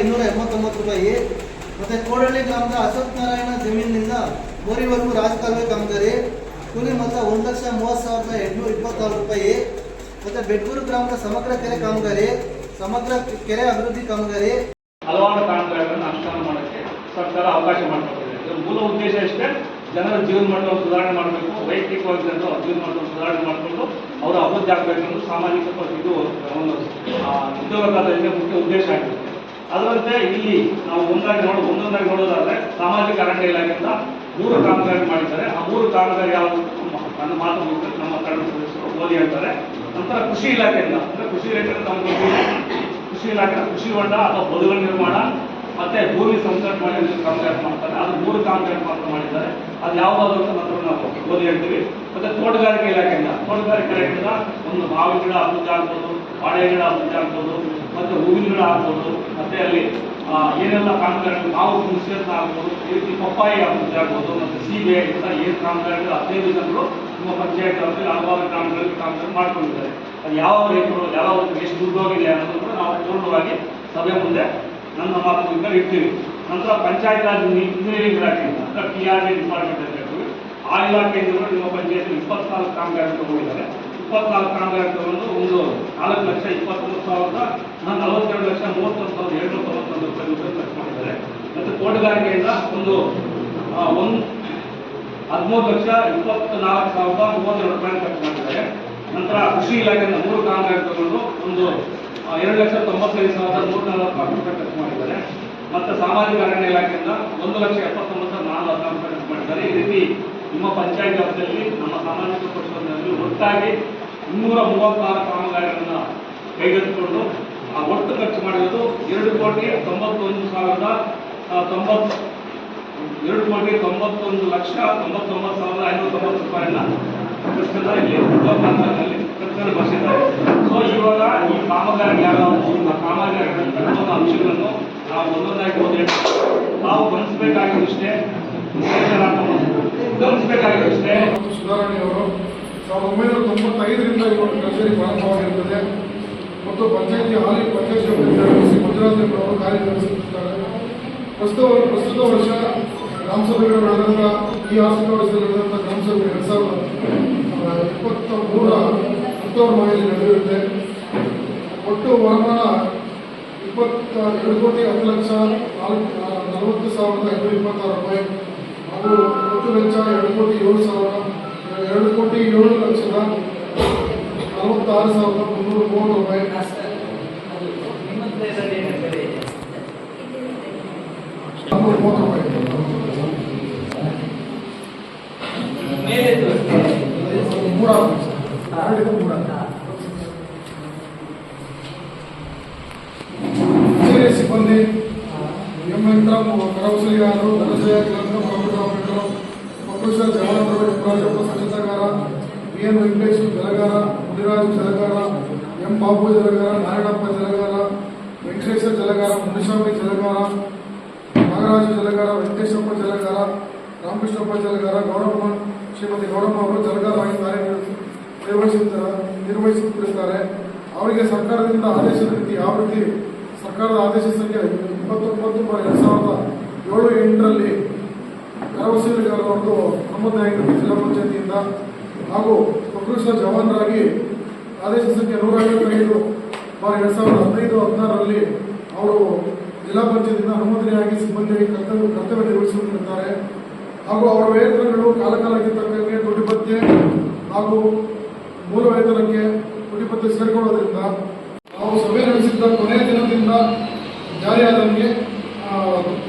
ಇನ್ನೂರ ಎಂಬತ್ತೊಂಬತ್ತು ರೂಪಾಯಿ. ಮತ್ತೆ ಕೋಡಳ್ಳಿ ಗ್ರಾಮದ ಅಶೋಕ್ ನಾರಾಯಣ ಜಮೀನಿನಿಂದ ಮೋರಿವರೆಗೂ ರಾಜಕಾಲುವೆ ಕಾಮಗಾರಿ ಕೂಲಿ ಮೊತ್ತ ಒಂದು ಲಕ್ಷ ಮೂವತ್ತು ಸಾವಿರದ ಎಂಟುನೂರ ಇಪ್ಪತ್ತಾರು ರೂಪಾಯಿ. ಮತ್ತೆ ಬೆಡ್ಗೂರು ಗ್ರಾಮದ ಸಮಗ್ರ ಕೆರೆ ಕಾಮಗಾರಿ, ಸಮಗ್ರ ಕೆರೆ ಅಭಿವೃದ್ಧಿ ಕಾಮಗಾರಿ. ಹಲವಾರು ಕಾಮಗಾರಿಗಳನ್ನು ಅನುಷ್ಠಾನ ಮಾಡೋಕ್ಕೆ ಸರ್ಕಾರ ಅವಕಾಶ ಮಾಡಿಕೊಟ್ಟಿದೆ. ಮೂಲ ಉದ್ದೇಶ ಇಷ್ಟೇ. ಜನರ ಜೀವನ ಮಟ್ಟವನ್ನು ಸುಧಾರಣೆ ಮಾಡಬೇಕು. ವೈಯಕ್ತಿಕವಾಗಿ ಜನರು ಜೀವನ ಮಟ್ಟವನ್ನು ಸುಧಾರಣೆ ಮಾಡಿಕೊಂಡು ಅವರ ಅಭಿವೃದ್ಧಿ ಆಗಬೇಕು ಸಾಮಾಜಿಕ ಇದು ಒಂದು ಉದ್ಯೋಗ ಮುಖ್ಯ ಉದ್ದೇಶ ಆಗಿದೆ ಅದರಂತೆ ಇಲ್ಲಿ ನಾವು ಒಂದಾಗಿ ನೋಡ, ಒಂದೊಂದಾಗಿ ನೋಡೋದಾದ್ರೆ ಸಾಮಾಜಿಕ ಅರಣ್ಯ ಇಲಾಖೆಯಿಂದ ಮೂರು ಕಾಮಗಾರಿ ಮಾಡಿದ್ದಾರೆ. ಆ ಮೂರು ಕಾಮಗಾರಿ ಯಾವುದು ನನ್ನ ಮಾತು ನಮ್ಮ ಕನ್ನಡ ಸದಸ್ಯರು ಓದಿ ಹೇಳ್ತಾರೆ. ನಂತರ ಕೃಷಿ ಇಲಾಖೆಯಿಂದ, ಅಂದ್ರೆ ಕೃಷಿ ಇಲಾಖೆಯಿಂದ ನಮ್ಮ ಕೃಷಿ ಇಲಾಖೆ ಕೃಷಿ ಹೊಂಡ ಅಥವಾ ಬದುಗಳ ನಿರ್ಮಾಣ, ಮತ್ತೆ ಭೂಮಿ ಸಂಸ್ಕರಣೆ ಮಾಡಿ ಕಾಮಗಾರಿ ಮಾಡ್ತಾರೆ. ಅದು ಮೂರು ಕಾಮಗಾರಿ ಮಾತ್ರ ಮಾಡಿದ್ದಾರೆ. ಅದು ಯಾವುದಾದ್ರು ಅಂತ ನಾವು ಓದಿ ಹೇಳ್ತೀವಿ. ಮತ್ತೆ ತೋಟಗಾರಿಕೆ ಇಲಾಖೆಯಿಂದ ತೋಟಗಾರಿಕೆ ಇಲಾಖೆಯಿಂದ ಒಂದು ಮಾವಿನ ಗಿಡ ಅಭಿವೃದ್ಧಿ ಆಗ್ಬೋದು ಬಾಳೆ ಗಿಡ ಅಭಿವೃದ್ಧಿ ಆಗ್ಬೋದು ಮತ್ತೆ ಹೂವಿನ ಆಗ್ಬೋದು, ಮತ್ತೆ ಅಲ್ಲಿ ಏನೆಲ್ಲ ಕಾಮಗಾರಿ ಮಾವು ಹುಣಸೆಹಣ್ಣು ಆಗ್ಬೋದು, ಈ ರೀತಿ ಪಪ್ಪಾಯಿ ಅಭಿವೃದ್ಧಿ ಆಗ್ಬೋದು ಮತ್ತೆ ಸೀಬೆ ಅಂತ ಏನು ಕಾಮಗಾರಿಗಳು ಹದಿನೈದು ಜನರು ನಮ್ಮ ಪಂಚಾಯತ್ ಅವರಲ್ಲಿ ಹಲವಾರು ಗ್ರಾಮಗಳಲ್ಲಿ ಕಾಮಗಾರಿ ಮಾಡ್ಕೊಂಡಿದ್ದಾರೆ. ಅದು ಯಾವ ರೈತರು ಯಾವ ಎಷ್ಟು ದುಡ್ಡು ಹೋಗಿದೆ ಅನ್ನೋದು ಕೂಡ ನಾವು ಪೂರ್ಣವಾಗಿ ಸಭೆ ಮುಂದೆ ನನ್ನ ಮಾತುಗಳಿಂದ ಇಡ್ತೀವಿ. ನಂತರ ಪಂಚಾಯತ್ ರಾಜ್ ಇಂಜಿನಿಯರಿಂಗ್ ಇಲಾಖೆಯಿಂದ ಅಂತ ಪಿ ಆರ್ ಡಿ ಡಿಪಾರ್ಟ್ಮೆಂಟ್ ಅಂತ ಹೇಳ್ತೀವಿ. ಆ ಇಲಾಖೆಯಿಂದ ನಿಮ್ಮ ಪಂಚಾಯತ್ ಇಪ್ಪತ್ನಾಲ್ಕು ಕಾಮಗಾರಿ ತಗೊಂಡಿದ್ದಾರೆ. ಇಪ್ಪತ್ನಾಲ್ಕು ಕಾಮಗಾರಿ ತಗೊಂಡು ಒಂದು ನಾಲ್ಕು ಲಕ್ಷ ಇಪ್ಪತ್ತೊಂದು ಸಾವಿರದ ನ- ನಲವತ್ತೆರಡು ಲಕ್ಷ ಮೂವತ್ತೊಂದು ಸಾವಿರದ ಏಳ್ನೂರ ತೊಂಬತ್ತೊಂದು ರೂಪಾಯಿ ದುಡ್ಡು ಖರ್ಚು ಮಾಡಿದ್ದಾರೆ ಮತ್ತು ತೋಟಗಾರಿಕೆಯಿಂದ ಒಂದು ಒಂದು ಹದಿಮೂರು ಲಕ್ಷ ಇಪ್ಪತ್ನಾಲ್ಕು ಸಾವಿರದ ಮೂವತ್ತೆರಡು ರೂಪಾಯಿ ಖರ್ಚು ಮಾಡಿದ್ದಾರೆ. ನಂತರ ಕೃಷಿ ಇಲಾಖೆಯಿಂದ ಮೂರು ಕಾಮಗಾರಿ ತಗೊಂಡು ಒಂದು ಎರಡು ಲಕ್ಷ ತೊಂಬತ್ತೈದು ಸಾವಿರದ ನೂರ ನಲವತ್ನಾಲ್ಕು ರೂಪಾಯಿ ಖರ್ಚು ಮಾಡಿದ್ದಾರೆ. ಮತ್ತು ಸಾಮಾಜಿಕ ಅರಣ್ಯ ಇಲಾಖೆಯಿಂದ ಒಂದು ಲಕ್ಷ ಎಪ್ಪತ್ತೊಂಬತ್ತು ನಾನ್ನೂರ ಹದಿನಾಲ್ಕು ಖರ್ಚು ಮಾಡಿದ್ದಾರೆ. ಈ ರೀತಿ ನಿಮ್ಮ ಪಂಚಾಯತ್ ವ್ಯಾಪ್ತಿಯಲ್ಲಿ, ನಮ್ಮ ಸಾಮಾಜಿಕ ಪಕ್ಷದಲ್ಲಿ ಒಟ್ಟಾಗಿ ಇನ್ನೂರ ಮೂವತ್ತಾರು ಕಾಮಗಾರಿಗಳನ್ನು ಕೈಗೆತ್ತಿಕೊಂಡು, ಆ ಒಟ್ಟು ಖರ್ಚು ಮಾಡಿರೋದು ಎರಡು ಕೋಟಿ ತೊಂಬತ್ತೊಂದು ಸಾವಿರದ ತೊಂಬತ್ತು. ಎರಡು ಕೋಟಿ ತೊಂಬತ್ತೊಂದು ಲಕ್ಷ ತೊಂಬತ್ತೊಂಬತ್ತು ಸಾವಿರದ ಐನೂರ ತೊಂಬತ್ತು ರೂಪಾಯಿನ ಕೃಷ್ಣದಲ್ಲಿ ಉದ್ಯೋಗದಲ್ಲಿ ಖರ್ಚನ್ನು ಬರ್ಸಿದ್ದಾರೆ ಸೊ ಇವಾಗ ಈ ಕಾಮಗಾರಿ ಯಾವ ಕಾಮಗಾರಿಗಳ ಅಂಶಗಳನ್ನು ನಾವು ಒಂದೊಂದಾಗಿ ಹೋದ್ರೆ ನಾವು ಗಮನಿಸಬೇಕಾಗಿದ್ದಷ್ಟೇ ಮತ್ತು ಸುಧಾರಣೆಯವರು ಸಾವಿರದ ಒಂಬೈನೂರ ತೊಂಬತ್ತೈದರಿಂದ ಇವರು ಕಚೇರಿ ಪ್ರಾರಂಭವಾಗಿರುತ್ತದೆ ಮತ್ತು ಪಂಚಾಯತಿ ಹಾಲಿ ಪಂಚಾಯತ್ ಸಮಿತಿ ಪ್ರಸ್ತುತ ಪ್ರಸ್ತುತ ವರ್ಷ ಗ್ರಾಮಸಭೆಗಳು ನಡೆದಂಥ ಈ ಆರ್ಥಿಕ ವರ್ಷದಲ್ಲಿ ನಡೆದಂಥ ಗ್ರಾಮಸಭೆ ಎರಡು ಸಾವಿರದ ಇಪ್ಪತ್ತ ಮೂರ ಅಕ್ಟೋಬರ್ ಮಾಹೆಯಲ್ಲಿ ನಡೆದಿರುತ್ತೆ. ಒಟ್ಟು ವರಮಾನ ಇಪ್ಪತ್ತ ಎರಡು ಕೋಟಿ ಹತ್ತು ಲಕ್ಷ ನಾಲ್ಕು ನಲವತ್ತು ಸಾವಿರದ ಐನೂರ ಇಪ್ಪತ್ತಾರು ರೂಪಾಯಿ. ಅದು ಒಟ್ಟು ವೆಚ್ಚ ಎರಡು ಕೋಟಿ ಏಳು ಸಾವಿರ, ಎರಡು ಕೋಟಿ ಏಳು ಲಕ್ಷದ ನಲವತ್ತಾರು ಸಾವಿರದ ಮುನ್ನೂರು ಮೂವತ್ತು ರೂಪಾಯಿ. ನಾನ್ನೂರ ಮೂವತ್ತು ರೂಪಾಯಿ ಮೂರ ಎರಡಿದು ಮೂರ ಕಚೇರಿ ಸಿಬ್ಬಂದಿ ಎಂ ವೆಂಕಟರಾಮ್ ಕರವಸಲಿಗಾರರು ಧನಸಯ ಕೆಲಸ computer operator professor Jawahar Rajappa ಸಂಗೀತಗಾರ B N Venkatesh ಜಲಗಾರ ಮುನಿರಾಜ್ ಜಲಗಾರ ಎಂ ನಾಗರಾಜ ಜಲಗಾರ, ವೆಂಕಟೇಶಪ್ಪ ಜಲಗಾರ, ರಾಮಕೃಷ್ಣಪ್ಪ ಜಲಗಾರ ಗೌರಮ್ಮ ಶ್ರೀಮತಿ ಗೌರಮ್ಮ ಅವರು ಜಲಗಾರವಾಗಿ ಕಾರ್ಯನಿರ್ವಹಿಸಿ ನಿರ್ವಹಿಸುತ್ತಾರೆ ನಿರ್ವಹಿಸುತ್ತಿರುತ್ತಾರೆ. ಅವರಿಗೆ ಸರ್ಕಾರದಿಂದ ಆದೇಶದ ರೀತಿ ಯಾವ ರೀತಿ? ಸರ್ಕಾರದ ಆದೇಶ ಸಂಖ್ಯೆ ಇಪ್ಪತ್ತೊಂಬತ್ತು ಬಾರ್ ಎರಡು ಸಾವಿರದ ಏಳು ಎಂಟರಲ್ಲಿ ಅವರದ್ದು ನಮ್ಮದಾಗಿರುವ ಜಿಲ್ಲಾ ಪಂಚಾಯತಿಯಿಂದ ಹಾಗೂ ಪ್ರಕೃಷ್ಟ ಜವಾನರಾಗಿ ಆದೇಶ ಸಂಖ್ಯೆ ನೂರ ಐವತ್ತೈದು ಬಾರ್ ಎರಡು ಸಾವಿರದ ಹದಿನೈದು, ಹದಿನಾರರಲ್ಲಿ ಅವರು ಜಿಲ್ಲಾ ಪಂಚಾಯತ್ನ ಅನುಮೋದನೆಯಾಗಿ ಸಿಬ್ಬಂದಿಯಾಗಿ ಕರ್ತವ್ಯ ಕರ್ತವ್ಯ ನಿರ್ವಹಿಸುತ್ತಿದ್ದಾರೆ ಹಾಗೂ ಅವರ ವೇತನಗಳು ಕಾಲಕಾಲಕ್ಕೆ ತಕ್ಕಂಗೆ ಭತ್ಯೆ ಹಾಗೂ ಮೂಲ ವೇತನಕ್ಕೆ ದುಡ್ಡು ಪತ್ತೆ ಸೇರಿಕೊಳ್ಳೋದ್ರಿಂದ ನಾವು ಸಭೆ ನಡೆಸಿದ್ದ ಕೊನೆಯ ದಿನದಿಂದ ಜಾರಿಯಾದಂಗೆ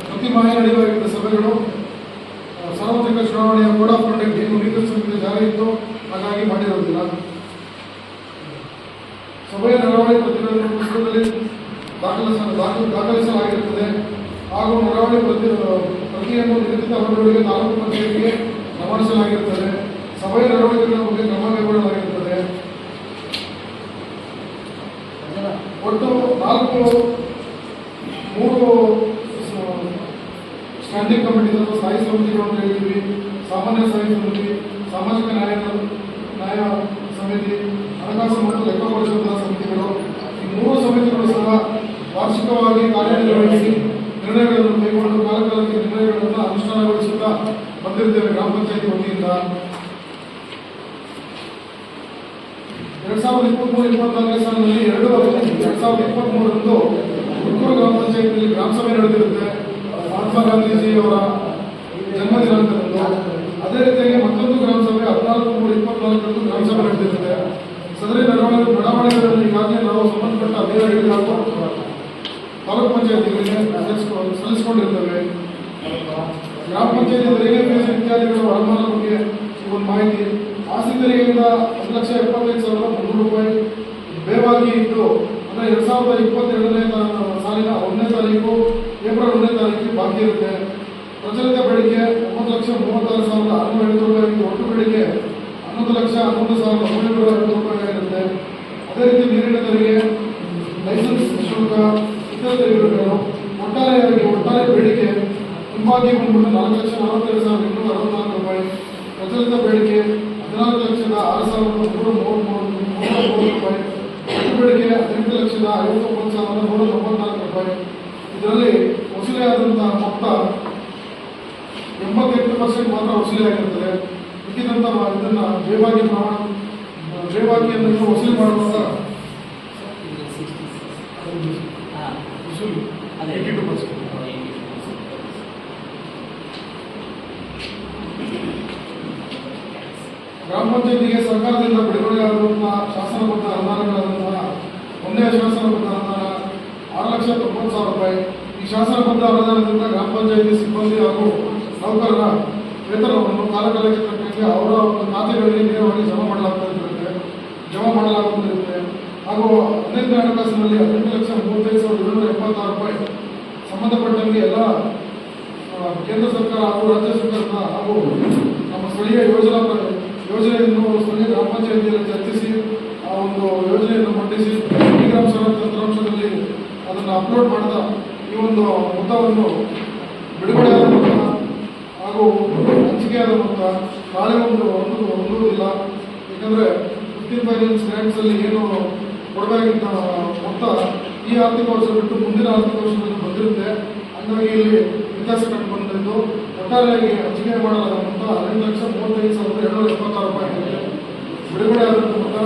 ಪ್ರತಿ ಮಾಹಿತಿ ನಡೆಯುವ ಸಭೆಗಳು ಸಾರ್ವತ್ರಿಕ ಚುನಾವಣೆಯ ಕೋಡ್ ಆಫ್ ಕಂಡಕ್ಟ್ ಏನು ನೀತಿ ಜಾರಿ ಇತ್ತು. ಹಾಗಾಗಿ ಮಾಡಿರೋದಿಲ್ಲ. ಸಭೆಯ ನಡವಳಿ ಪ್ರತಿಗಳನ್ನು ದಾಖಲಿಸಲಾಗಿರುತ್ತದೆ. ಹಾಗೂ ಮರಾವಳಿ ಪ್ರತಿ ಪ್ರತಿಯನ್ನು ನಿಗದಿತ ಅವಧಿಯೊಳಗೆ ತಾಲೂಕು ಪಂಚಾಯತ್ಗೆ ರವಾನಿಸಲಾಗಿರುತ್ತದೆ ಸಭೆಯ ನಡವಳಿಕೆಗಳ ಬಗ್ಗೆ ಕ್ರಮ ಕೈಗೊಳ್ಳಲಾಗಿರುತ್ತದೆ. ಒಟ್ಟು ನಾಲ್ಕು, ಮೂರು ಸ್ಟ್ಯಾಂಡಿಂಗ್ ಕಮಿಟಿ ಅಥವಾ ಸ್ಥಾಯಿ ಸಮಿತಿಗಳು ಅಂತ ಹೇಳ್ತೀವಿ ಸಾಮಾನ್ಯ ಸ್ಥಾಯಿ ಸಮಿತಿ, ಸಾಮಾಜಿಕ ನ್ಯಾಯ ನ್ಯಾಯ ಸಮಿತಿ, ಹಣಕಾಸು ಮತ್ತು ಲೆಕ್ಕ ಪರಿಶೋಧನಾ ಸಮಿತಿಗಳು. ಈ ಮೂರು ಸಮಿತಿಗಳು ಸಹ ವಾರ್ಷಿಕವಾಗಿ ಕಾರ್ಯನಿರ್ವಹಿಸಿ ನಿರ್ಣಯಗಳನ್ನು ಕೈಗೊಂಡು ಕಾಲಕಾಲಕ್ಕೆ ನಿರ್ಣಯಗಳನ್ನು ಅನುಷ್ಠಾನಗೊಳಿಸುತ್ತಾ ಬಂದಿರುತ್ತೇವೆ ಗ್ರಾಮ ಪಂಚಾಯತಿ ವತಿಯಿಂದ. ಎರಡ್ ಸಾವಿರದ ಇಪ್ಪತ್ಮೂರು, ಇಪ್ಪತ್ನಾಲ್ಕನೇ ಸಾಲಿನಲ್ಲಿ ಎರಡು ಎರಡ್ ಸಾವಿರದ ಇಪ್ಪತ್ಮೂರರಂದು ಹುಡುಗೂರು ಗ್ರಾಮ ಪಂಚಾಯತ್ನಲ್ಲಿ ಗ್ರಾಮ ಸಭೆ ನಡೆದಿರುತ್ತೆ. ಮಹಾತ್ಮ ಗಾಂಧೀಜಿಯವರ ಜನ್ಮದಿನಾಂಕದಂದು ಅದೇ ರೀತಿಯಾಗಿ ಮತ್ತೊಂದು ಗ್ರಾಮ ಸಭೆ ಹದಿನಾಲ್ಕು, ಮೂರು, ಇಪ್ಪತ್ನಾಲ್ಕರಂದು ಗ್ರಾಮ ಸಭೆ ನಡೆದಿರುತ್ತೆ. ಸದರಿ ನಡವಳಿಕೆ ಬಡಾವಣೆಗಳಲ್ಲಿ ಈಗಾಗಲೇ ನಾವು ಸಂಬಂಧಪಟ್ಟ ಅಧಿಕಾರಿಗಳಿಗೆ ಹಾಗೂ ಪಂಚಾಯತಿಗಳಿಗೆ ಸಲ್ಲಿಸ್ಕೊಂಡಿರ್ತವೆ. ಗ್ರಾಮ ಪಂಚಾಯತಿ ಫೀಸ್ ಇತ್ಯಾದಿಗಳ ವರಮಾನ ಬಗ್ಗೆ ಒಂದು ಮಾಹಿತಿ. ಆಸ್ತಿ ತೆರಿಗೆಯಿಂದ ಒಂದು ಲಕ್ಷ ಎಪ್ಪತ್ತೈದು ಸಾವಿರದ ಮುನ್ನೂರು ರೂಪಾಯಿ ಬೇವಾಗಿ ಇದ್ದು ಅಂದರೆ ಎರಡು ಸಾವಿರದ ಇಪ್ಪತ್ತೆರಡನೇ ಸಾಲಿನ ಒಂದನೇ ತಾರೀಕು, ಏಪ್ರಿಲ್ ಒಂದನೇ ತಾರೀಕಿಗೆ ಬಾಕಿ ಇರುತ್ತೆ. ಪ್ರಚಲಿತ ಬೆಳಿಗ್ಗೆ ಒಂಬತ್ತು ಲಕ್ಷ ಮೂವತ್ತಾರು ಸಾವಿರದ ಆರುನೂರ ಐವತ್ತು ರೂಪಾಯಿ ಒಟ್ಟು ಬೆಳಿಗ್ಗೆ ಹನ್ನೊಂದು ಲಕ್ಷ ಹನ್ನೊಂದು ಸಾವಿರದ ಒಂಬೈನೂರ ಐವತ್ತು ರೂಪಾಯಿ ಆಗಿರುತ್ತೆ ಅದೇ ರೀತಿ ನೀರಿನ ತೆರಿಗೆ, ಲೈಸೆನ್ಸ್ ಶುಲ್ಕ ತೆರಿಗೆಗಳು ಒಟ್ಟಾರೆಯಾಗಿ ಒಟ್ಟಾರೆ ಬೇಡಿಕೆ ತುಂಬಾಗಿ ಬಂದ್ಬಿಟ್ಟು ನಾಲ್ಕು ಲಕ್ಷ ನಲವತ್ತೇಳು ಸಾವಿರದ ಇನ್ನೂರ ಅರವತ್ನಾಲ್ಕು ರೂಪಾಯಿ. ಪ್ರಚಲಿತ ಬೇಡಿಕೆ ಹದಿನಾಲ್ಕು ಲಕ್ಷದ ಆರು ಸಾವಿರದ ನೂರ ಮೂವತ್ಮೂರು ನೂರ ಮೂವತ್ತು ರೂಪಾಯಿ. ಒಟ್ಟು ಬೇಡಿಕೆ ಹದಿನೆಂಟು ಲಕ್ಷದ ಐವತ್ತೊಂಬತ್ತು ಸಾವಿರದ ನೂರ ತೊಂಬತ್ನಾಲ್ಕು ರೂಪಾಯಿ. ಇದರಲ್ಲಿ ವಸೂಲಿಯಾದಂತಹ ಮೊತ್ತ ಎಂಬತ್ತೆಂಟು ಪರ್ಸೆಂಟ್ ಮಾತ್ರ ವಸೂಲಿಯಾಗಿರುತ್ತದೆ. ಇದನ್ನ ಜೇವಾಗಿ ಪ್ರಮಾಣ ಜೇವಾಗಿಯನ್ನು ವಸೂಲಿ ಮಾಡುವಾಗ ವಸೂಲಿ ಏಯ್ಟಿ ಟು ಪರ್ಸೆಂಟ್ ಗ್ರಾಮ ಪಂಚಾಯತಿಗೆ ಸರ್ಕಾರದಿಂದ ಬಿಡುಗಡೆಯಾಗುವಂತಹ ಶಾಸನಬದ್ಧ ಅನುದಾನಗಳಾದಂತಹ ಒಂದೇ ಶಾಸನಬದ್ಧ ಅನುದಾನ ಆರು ಲಕ್ಷ ತೊಂಬತ್ತು ಸಾವಿರ ರೂಪಾಯಿ. ಈ ಶಾಸನಬದ್ಧ ಅನುದಾನದಿಂದ ಗ್ರಾಮ ಪಂಚಾಯತಿ ಸಿಬ್ಬಂದಿ ಹಾಗೂ ನೌಕರರ ವೇತನವನ್ನು ಕಾಲಕಾಲಕ್ಕೆ ತಕ್ಕಂತೆ ಅವರ ಒಂದು ಖಾತೆಗಳಿಗೆ ನೇರವಾಗಿ ಜಮಾ ಮಾಡಲಾಗ್ತಾ ಇರುತ್ತೆ ಜಮಾ ಮಾಡಲಾಗುತ್ತಿರುತ್ತೆ ಹಾಗೂ ಹದಿನೈದನೇ ಹಣಕಾಸಿನಲ್ಲಿ ಹದಿನೆಂಟು ಲಕ್ಷ ಮೂವತ್ತೈದು ಸಾವಿರದ ಏಳ್ನೂರ ಎಪ್ಪತ್ತಾರು ರೂಪಾಯಿ ಸಂಬಂಧಪಟ್ಟಂತೆ ಎಲ್ಲ ಕೇಂದ್ರ ಸರ್ಕಾರ ಹಾಗೂ ರಾಜ್ಯ ಸರ್ಕಾರದ ಹಾಗೂ ನಮ್ಮ ಸ್ಥಳೀಯ ಯೋಜನಾ ಯೋಜನೆಯನ್ನು ಸ್ಥಳೀಯ ಗ್ರಾಮ ಪಂಚಾಯತಿಯಲ್ಲಿ ಚರ್ಚಿಸಿ, ಆ ಒಂದು ಯೋಜನೆಯನ್ನು ಮಂಡಿಸಿ ಈ ಗ್ರಾಮ ಸಭಾ ತಂತ್ರಾಂಶದಲ್ಲಿ ಅದನ್ನು ಅಪ್ಲೋಡ್ ಮಾಡಿದ ಈ ಒಂದು ಮೊತ್ತವನ್ನು ಬಿಡುಗಡೆ ಮೊತ್ತ ಹಾಗೂ ಹಂಚಿಕೆ ಮೊತ್ತ ನಾಳೆ ಒಂದು ಒಂದು ಇಲ್ಲ. ಯಾಕಂದರೆ ಫಿಫ್ಟೀನ್ ಫೈನಾನ್ಸ್ ಗ್ರ್ಯಾಂಡ್ಸಲ್ಲಿ ಏನು ಕೊಡಬೇಕಾಗಿದ್ದ ಮೊತ್ತ ಈ ಆರ್ಥಿಕ ವರ್ಷ ಬಿಟ್ಟು ಮುಂದಿನ ಆರ್ಥಿಕ ವರ್ಷದಲ್ಲಿ ಬಂದಿರುತ್ತೆ. ಹಂಗಾಗಿ ಇಲ್ಲಿ ವ್ಯತ್ಯಾಸ ಕಂಡು ಬಂದಿದ್ದು ಒಟ್ಟಾರೆಯಾಗಿ ಹಂಚಿಕೆ ಮಾಡಲಾದ ಮೊತ್ತ ಹದಿನೆಂಟು ಲಕ್ಷ ಮೂವತ್ತೈದು ಸಾವಿರದ ಏಳ್ನೂರ ಇಪ್ಪತ್ತಾರು ರೂಪಾಯಿ ಬಿಡುಗಡೆ ಆದಂಥ ಮೊತ್ತ